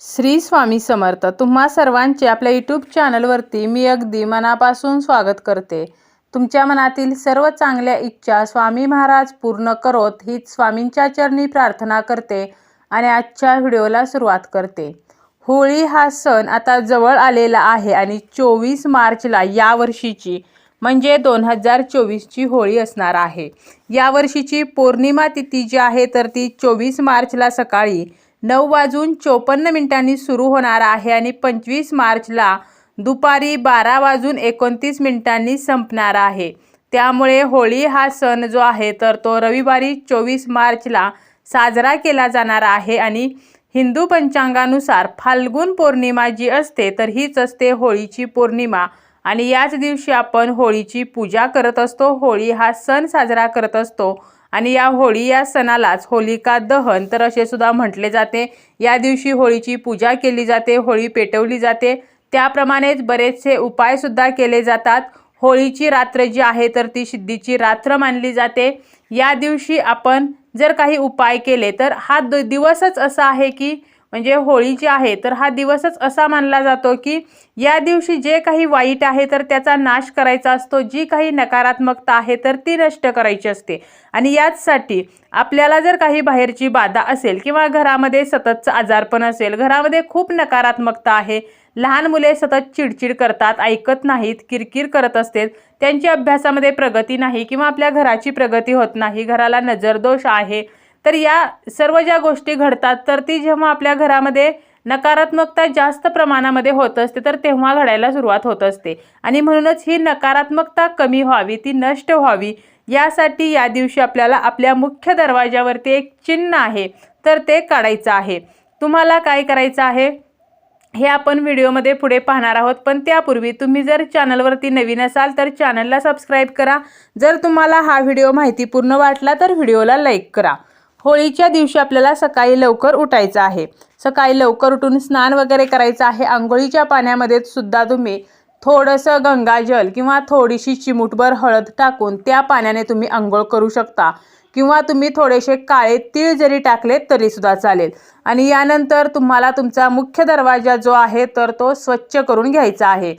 श्री स्वामी समर्थ तुम्हा सर्वांचे आपल्या यूट्यूब चॅनलवरती मी अगदी मनापासून स्वागत करते. तुमच्या मनातील सर्व चांगल्या इच्छा स्वामी महाराज पूर्ण करोत हीच स्वामींच्या चरणी प्रार्थना करते आणि आजच्या व्हिडिओला सुरुवात करते. होळी हा सण आता जवळ आलेला आहे आणि चोवीस मार्चला या वर्षीची म्हणजे दोन हजार चोवीसची होळी असणार आहे. या वर्षीची पौर्णिमा तिथी जी आहे तर ती चोवीस मार्चला सकाळी नऊ वाजून चोपन्न मिनिटांनी सुरू होणार आहे आणि पंचवीस मार्चला दुपारी बारा वाजून एकोणतीस मिनिटांनी संपणार आहे. त्यामुळे होळी हा सण जो आहे तर तो रविवारी चोवीस मार्चला साजरा केला जाणार आहे आणि हिंदू पंचांगानुसार फाल्गुन पौर्णिमा जी असते तर हीच असते होळीची पौर्णिमा. आणि याच दिवशी आपण होळीची पूजा करत असतो. होळी हा सण साजरा करत असतो. आणि या होळी या सणालाच होलिका दहन तर असे सुद्धा म्हटले जाते. या दिवशी होळीची पूजा केली जाते होळी पेटवली जाते. त्याप्रमाणेच बरेचसे उपायसुद्धा केले जातात. होळीची रात्र जी आहे तर ती सिद्धीची रात्र मानली जाते. या दिवशी आपण जर काही उपाय केले तर हा द दिवसच असा आहे की म्हणजे होळी जी आहे तर हा दिवसच असा मानला जातो की या दिवशी जे काही वाईट आहे तर त्याचा नाश करायचा असतो. जी काही नकारात्मकता आहे तर ती नष्ट करायची असते. आणि याचसाठी आपल्याला जर काही बाहेरची बाधा असेल किंवा घरामध्ये सततचं आजारपण असेल घरामध्ये खूप नकारात्मकता आहे लहान मुले सतत चिडचिड करतात ऐकत नाहीत किरकिर करत असते त्यांची अभ्यासामध्ये प्रगती नाही किंवा आपल्या घराची प्रगती होत नाही घराला नजरदोष आहे तर या सर्व ज्या गोष्टी घडतात तर ती जेव्हा आपल्या घरामध्ये नकारात्मकता जास्त प्रमाणामध्ये होत असते तर तेव्हा घडायला सुरुवात होत असते. आणि म्हणूनच ही नकारात्मकता कमी व्हावी ती नष्ट व्हावी यासाठी या दिवशी आपल्याला आपल्या मुख्य दरवाजावरती एक चिन्ह आहे तर ते काढायचं आहे. तुम्हाला काय करायचं आहे? हे आपण व्हिडिओमध्ये पुढे पाहणार आहोत पण त्यापूर्वी तुम्ही जर चॅनलवरती नवीन असाल तर चॅनलला सबस्क्राईब करा. जर तुम्हाला हा व्हिडिओ माहितीपूर्ण वाटला तर व्हिडिओला लाईक करा. होळीच्या दिवशी आपल्याला सकाळी लवकर उठायचं आहे. सकाळी लवकर उठून स्नान वगैरे करायचं आहे. आंघोळीच्या पाण्यामध्ये सुद्धा तुम्ही थोडंसं गंगाजल किंवा थोडीशी चिमूटभर हळद टाकून त्या पाण्याने तुम्ही आंघोळ करू शकता. किंवा तुम्ही थोडेसे काळे तीळ जरी टाकले तरीसुद्धा चालेल. आणि यानंतर तुम्हाला तुमचा मुख्य दरवाजा जो आहे तर तो स्वच्छ करून घ्यायचा आहे.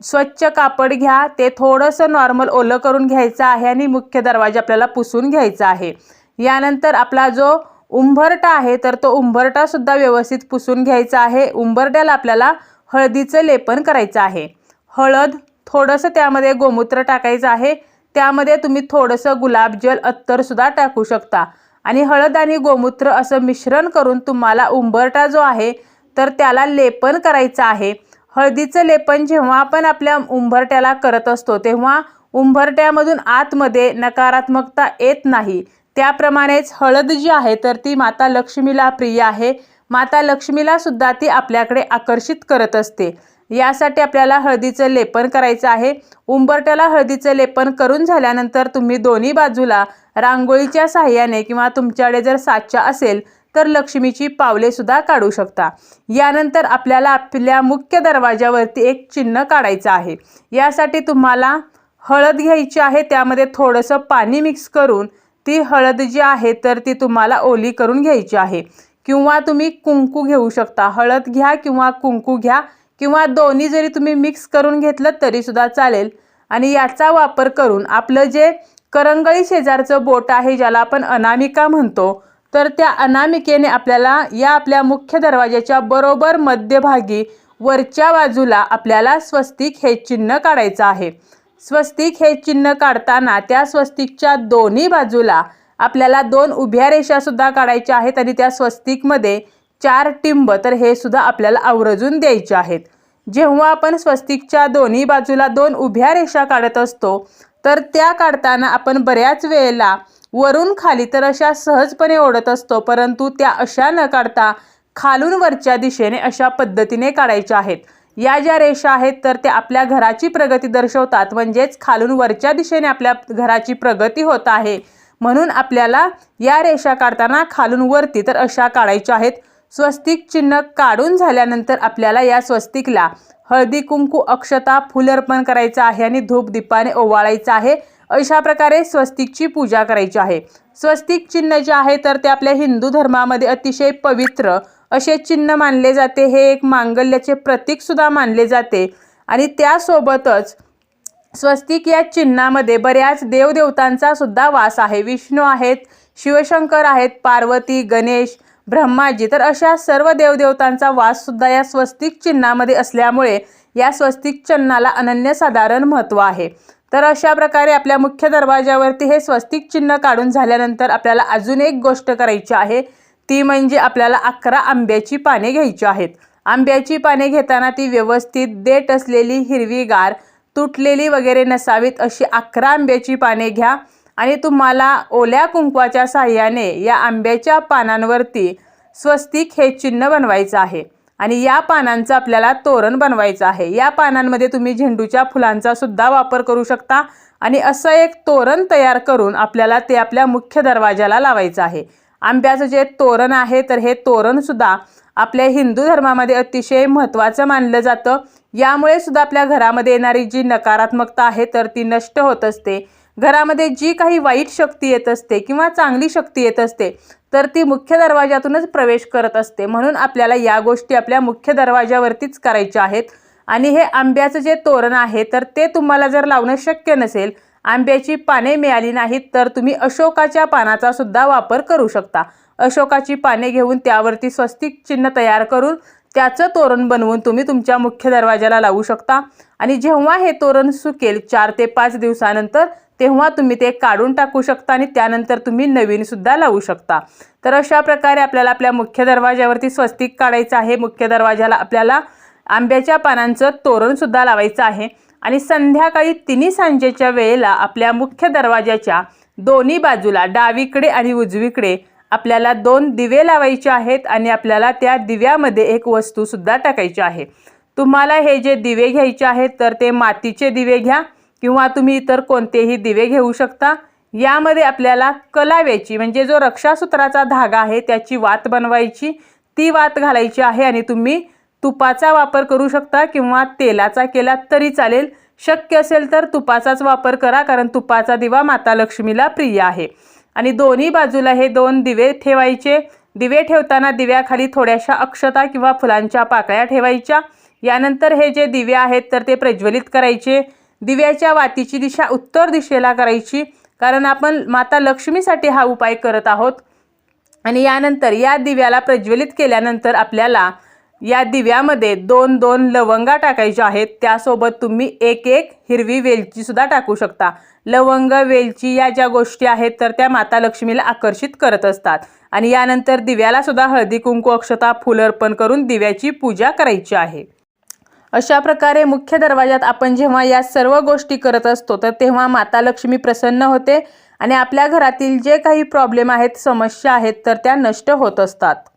स्वच्छ कापड घ्या. ते थोडंसं नॉर्मल ओलं करून घ्यायचं आहे आणि मुख्य दरवाजा आपल्याला पुसून घ्यायचा आहे. यानंतर आपला जो उंबरटा आहे तर तो उंबरटासुद्धा व्यवस्थित पुसून घ्यायचा आहे. उंबरट्याला आपल्याला हळदीचं लेपन करायचं आहे. हळद थोडंसं त्यामध्ये गोमूत्र टाकायचं आहे. त्यामध्ये तुम्ही थोडंसं गुलाबजल अत्तरसुद्धा टाकू शकता. आणि हळद आणि गोमूत्र असं मिश्रण करून तुम्हाला उंबरटा जो आहे तर त्याला लेपन करायचं आहे. हळदीचं लेपन जेव्हा आपण आपल्या उंबरट्याला करत असतो तेव्हा उंबरट्यामधून आतमध्ये नकारात्मकता येत नाही. त्याप्रमाणेच हळद जी आहे तर ती माता लक्ष्मीला प्रिय आहे. माता लक्ष्मीला सुद्धा ती आपल्याकडे आकर्षित करत असते. यासाठी आपल्याला हळदीचं लेपन करायचं आहे. उंबरट्याला हळदीचं लेपन करून झाल्यानंतर तुम्ही दोन्ही बाजूला रांगोळीच्या साह्याने किंवा तुमच्याकडे जर साचा असेल तर लक्ष्मीची पावलेसुद्धा काढू शकता. यानंतर आपल्याला आपल्या मुख्य दरवाजावरती एक चिन्ह काढायचं आहे. यासाठी तुम्हाला हळद घ्यायची आहे. त्यामध्ये थोडंसं पाणी मिक्स करून ती हळद जी आहे तर ती तुम्हाला ओली करून घ्यायची आहे. किंवा तुम्ही कुंकू घेऊ शकता. हळद घ्या किंवा कुंकू घ्या किंवा दोन्ही जरी तुम्ही मिक्स करून घेतलं तरीसुद्धा चालेल. आणि याचा वापर करून आपलं जे करंगळी शेजारचं बोट आहे ज्याला आपण अनामिका म्हणतो तर त्या अनामिकेने आपल्याला या आपल्या मुख्य दरवाजाच्या बरोबर मध्यभागी वरच्या बाजूला आपल्याला स्वस्तिक हे चिन्ह काढायचं आहे. स्वस्तिक हे चिन्ह काढताना त्या स्वस्तिकच्या दोन्ही बाजूला आपल्याला दोन उभ्या रेषासुद्धा काढायच्या आहेत आणि त्या स्वस्तिकमध्ये चार टिंब तर हे सुद्धा आपल्याला आवर्जून द्यायचे आहेत. जेव्हा आपण स्वस्तिकच्या दोन्ही बाजूला दोन उभ्या रेषा काढत असतो तर त्या काढताना आपण बऱ्याच वेळेला वरून खाली तर अशा सहजपणे ओढत असतो परंतु त्या अशा न काढता खालून वरच्या दिशेने अशा पद्धतीने काढायच्या आहेत. या ज्या रेषा आहेत तर त्या आपल्या घराची प्रगती दर्शवतात. म्हणजेच खालून वरच्या दिशेने आपल्या घराची प्रगती होत आहे. म्हणून आपल्याला या रेषा काढताना खालून वरती तर अशा काढायच्या आहेत. स्वस्तिक चिन्ह काढून झाल्यानंतर आपल्याला या स्वस्तिकला हळदी कुंकू अक्षता फुल अर्पण करायचं आहे आणि धूप दीपाने ओवाळायचं आहे. अशा प्रकारे स्वस्तिकची पूजा करायची आहे. स्वस्तिक चिन्ह जे आहे तर ते आपल्या हिंदू धर्मामध्ये अतिशय पवित्र असे चिन्ह मानले जाते. हे एक मांगल्याचे प्रतीकसुद्धा मानले जाते. आणि त्यासोबतच स्वस्तिक या चिन्हामध्ये बऱ्याच देवदेवतांचा सुद्धा वास आहे. विष्णू आहेत शिवशंकर आहेत पार्वती गणेश ब्रह्माजी. तर अशा सर्व देवदेवतांचा वास सुद्धा या स्वस्तिक चिन्हामध्ये असल्यामुळे या स्वस्तिक चिन्हाला अनन्यसाधारण महत्त्व आहे. तर अशा प्रकारे आपल्या मुख्य दरवाजावरती हे स्वस्तिक चिन्ह काढून झाल्यानंतर आपल्याला अजून एक गोष्ट करायची आहे. ती म्हणजे आपल्याला अकरा आंब्याची पाने घ्यायची आहेत. आंब्याची पाने घेताना ती व्यवस्थित देठ असलेली हिरवीगार तुटलेली वगैरे नसावीत अशी अकरा आंब्याची पाने घ्या आणि तुम्हाला ओल्या कुंकवाच्या साह्याने या आंब्याच्या पानांवरती स्वस्तिक हे चिन्ह बनवायचं आहे. आणि या पानांचं आपल्याला तोरण बनवायचं आहे. या पानांमध्ये तुम्ही झेंडूच्या फुलांचा सुद्धा वापर करू शकता आणि असं एक तोरण तयार करून आपल्याला ते आपल्या मुख्य दरवाजाला लावायचं आहे. आंब्याचं जे तोरण आहे तर हे तोरणसुद्धा आपल्या हिंदू धर्मामध्ये अतिशय महत्त्वाचं मानलं जातं. यामुळे सुद्धा आपल्या घरामध्ये येणारी जी नकारात्मकता आहे तर ती नष्ट होत असते. घरामध्ये जी काही वाईट शक्ती येत असते किंवा चांगली शक्ती येत असते तर ती मुख्य दरवाजातूनच प्रवेश करत असते. म्हणून आपल्याला या गोष्टी आपल्या मुख्य दरवाजावरतीच करायच्या आहेत. आणि हे आंब्याचं जे तोरण आहे तर ते तुम्हाला जर लावणं शक्य नसेल आंब्याची पाने मिळाली नाहीत तर तुम्ही अशोकाच्या पानाचा सुद्धा वापर करू शकता. अशोकाची पाने घेऊन त्यावरती स्वस्तिक चिन्ह तयार करून त्याचं तोरण बनवून तुम्ही तुमच्या मुख्य दरवाजाला लावू शकता. आणि जेव्हा हे तोरण सुकेल चार ते पाच दिवसानंतर तेव्हा तुम्ही ते काढून टाकू शकता आणि त्यानंतर तुम्ही नवीन सुद्धा लावू शकता. तर अशा प्रकारे आपल्याला आपल्या मुख्य दरवाजावरती स्वस्तिक काढायचं आहे. मुख्य दरवाजाला आपल्याला आंब्याच्या पानांचं तोरण सुद्धा लावायचं आहे. आणि संध्याकाळी तिन्ही सांजेच्या वेळेला आपल्या मुख्य दरवाजाच्या दोन्ही बाजूला डावीकडे आणि उजवीकडे आपल्याला दोन दिवे लावायचे आहेत आणि आपल्याला त्या दिव्यामध्ये एक वस्तूसुद्धा टाकायची आहे. तुम्हाला हे जे दिवे घ्यायचे आहेत तर ते मातीचे दिवे घ्या किंवा तुम्ही इतर कोणतेही दिवे घेऊ शकता. यामध्ये आपल्याला कलाव्याची म्हणजे जो रक्षासूत्राचा धागा आहे त्याची वात बनवायची. ती वात घालायची आहे आणि तुम्ही तुपाचा वापर करू शकता किंवा तेलाचा केला तरी चालेल. शक्य असेल तर तुपाचाच वापर करा कारण तुपाचा दिवा माता लक्ष्मीला प्रिय आहे. आणि दोन्ही बाजूला हे दोन दिवे ठेवायचे. दिवे ठेवताना दिव्याखाली थोड्याशा अक्षता किंवा फुलांच्या पाकळ्या ठेवायच्या. यानंतर हे जे दिवे आहेत तर ते प्रज्वलित करायचे. दिव्याच्या वातीची दिशा उत्तर दिशेला करायची कारण आपण माता लक्ष्मीसाठी हा उपाय करत आहोत. आणि यानंतर या दिव्याला प्रज्वलित केल्यानंतर आपल्याला या दिव्यामध्ये दोन दोन लवंगा टाकायच्या आहेत. त्यासोबत तुम्ही एक एक हिरवी वेलची सुद्धा टाकू शकता. लवंग वेलची या ज्या गोष्टी आहेत तर त्या माता लक्ष्मीला आकर्षित करत असतात. आणि यानंतर दिव्याला सुद्धा हळदी कुंकू अक्षता फुल अर्पण करून दिव्याची पूजा करायची आहे. अशा प्रकारे मुख्य दरवाजात आपण जेव्हा या सर्व गोष्टी करत असतो तर तेव्हा माता लक्ष्मी प्रसन्न होते आणि आपल्या घरातील जे काही प्रॉब्लेम आहेत समस्या आहेत तर त्या नष्ट होत असतात.